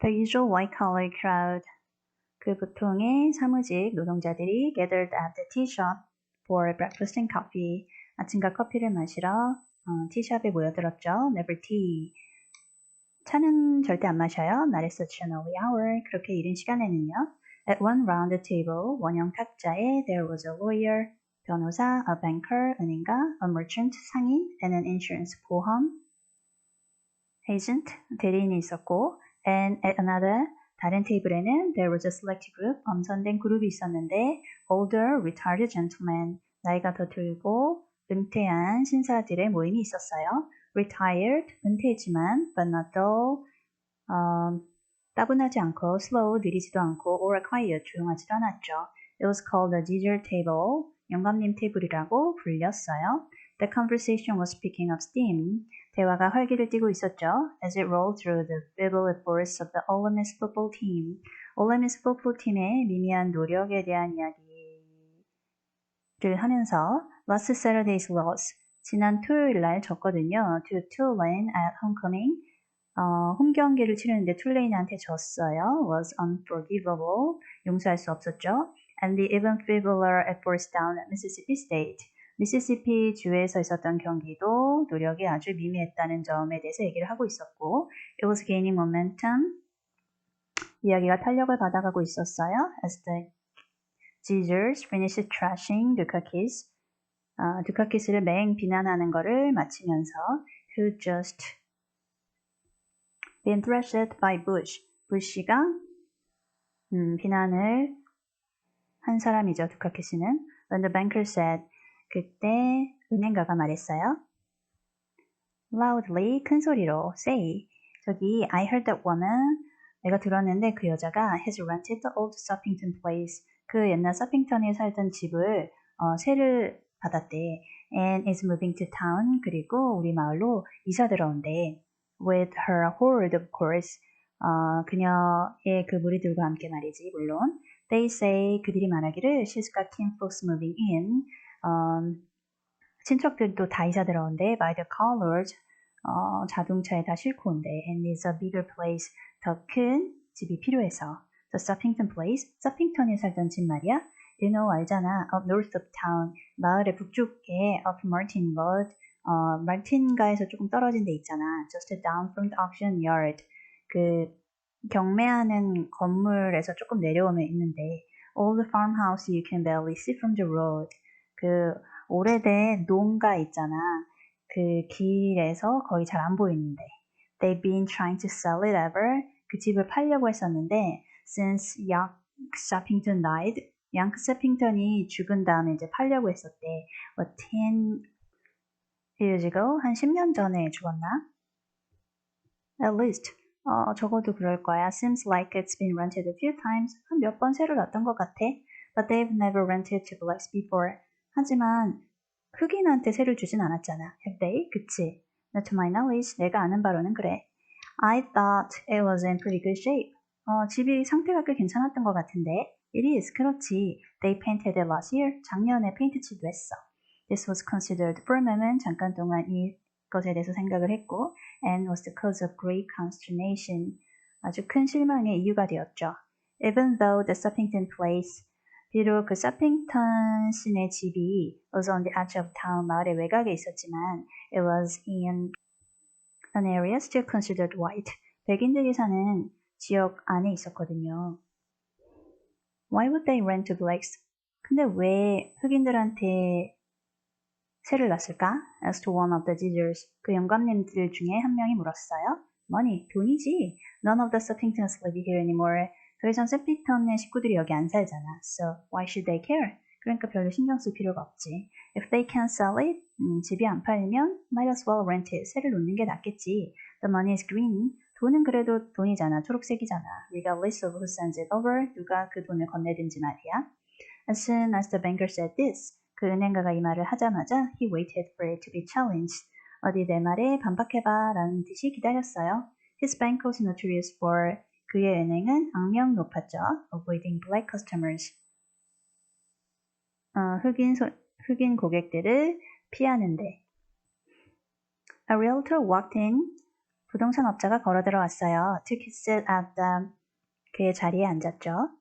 The usual white-collar crowd. 그 보통의 사무직 노동자들이 gathered at the tea shop for breakfast and coffee. 아침과 커피를 마시러 어, 티샵에 모여들었죠. Never tea. 차는 절대 안 마셔요. Not at such an early hour. 그렇게 이른 시간에는요. At one round table, 원형 탁자에 there was a lawyer, 변호사, a banker, 은행가, a merchant, 상인, and an insurance, 보험, agent, 대리인이 있었고, and at another, 다른 테이블에는 there was a select group, 엄선된 그룹이 있었는데, older, retired gentlemen, 나이가 더 들고 은퇴한 신사들의 모임이 있었어요. retired, 은퇴했지만, but not dull, 어, 따분하지 않고, slow, 느리지도 않고, or quiet, 조용하지도 않았죠. It was called the Giger table, 영감님 테이블이라고 불렸어요. The conversation was picking up steam. 대화가 활기를 띠고 있었죠. As it rolled through the feeble efforts of the Olemis football team. Olemis football 팀의 미미한 노력에 대한 이야기를 하면서 Last Saturday's loss. 지난 토요일 날 졌거든요. To Tulane at homecoming. 어, 홈 경기를 치르는데 툴레인한테 졌어요. Was unforgivable. 용서할 수 없었죠. And the even feebler efforts down at Mississippi State. 미시시피 주에서 있었던 경기도 노력이 아주 미미했다는 점에 대해서 얘기를 하고 있었고 It was gaining momentum. 이야기가 탄력을 받아가고 있었어요. As the Caesars finished trashing Dukakis. 아, 두카키스를 맹 비난하는 것을 마치면서 Who just been thrashed by Bush. 부시가 음, 비난을 한 사람이죠. 두카키스는. When the banker said 그때 은행가가 말했어요. loudly 큰 소리로 say 저기 I heard that woman 내가 들었는데 그 여자가 has rented the old Suppington place 그 옛날 서핑턴에 살던 집을 어, 세를 받았대 and is moving to town 그리고 우리 마을로 이사 들어온대 with her horde of course 어, 그녀의 그 무리들과 함께 말이지 물론 they say 그들이 말하기를 she's got kin folks moving in 음, 친척들도 다 이사 들어온대. By the colors, 어, 자동차에 다 싣고 온대. And is a bigger place, 더 큰 집이 필요해서. The Suppington place, 서핑턴에 살던 집 말이야. You know, 알잖아. Up north of town, 마을의 북쪽에 up Martin Road, 어, 마틴가에서 조금 떨어진 데 있잖아. Just down from the auction yard. 그 경매하는 건물에서 조금 내려오면 있는데 All the farmhouse you can barely see from the road. 그 오래된 농가 있잖아. 그 길에서 거의 잘 안 보이는데. They've been trying to sell it ever. 그 집을 팔려고 했었는데 since Yak Shoppington died. 양크 서핑턴이 죽은 다음에 이제 팔려고 했었대. What 10 years ago? 한 10년 전에 죽었나? At least. 어, 적어도 그럴 거야. Seems like it's been rented a few times. 한 몇 번 새로 놨던 것 같아. But they've never rented to blacks before. 하지만 흑인한테 세를 주진 않았잖아. Have they? 그치? Not to my knowledge. 내가 아는 바로는 그래. I thought it was in pretty good shape. 어, 집이 상태가 꽤 괜찮았던 것 같은데. It is. 그렇지. They painted it last year. 작년에 페인트 칠도 했어. This was considered for a moment. 잠깐 동안 이것에 대해서 생각을 했고 and was the cause of great consternation. 아주 큰 실망의 이유가 되었죠. Even though the Suppington place 비록 그 서핑턴 씨네 집이 was on the edge of town 마을의 외곽에 있었지만 it was in an area still considered white. 백인들이 사는 지역 안에 있었거든요. Why would they rent to blacks? 근데 왜 흑인들한테 세를 놨을까? asked one of the judges. 그 영감님들 중에 한 명이 물었어요. Money, 돈이지. None of the Suppingtons live here anymore. 더 이상 세피턴의 식구들이 여기 안 살잖아. So why should they care? 그러니까 별로 신경 쓸 필요가 없지. If they can't sell it, 음, 집이 안 팔리면 might as well rent it. 세를 놓는 게 낫겠지. The money is green. 돈은 그래도 돈이잖아. 초록색이잖아. Regardless of who sends it over. 누가 그 돈을 건네든지 말이야. As soon as the banker said this, 그 은행가가 이 말을 하자마자 he waited for it to be challenged. 어디 내 말에 반박해봐 라는 듯이 기다렸어요. His bank was notorious for 그의 은행은 악명 높았죠. Avoiding black customers. 어, 흑인, 소, 흑인 고객들을 피하는데. A realtor walked in. 부동산 업자가 걸어 들어왔어요. took his seat at the 그의 자리에 앉았죠.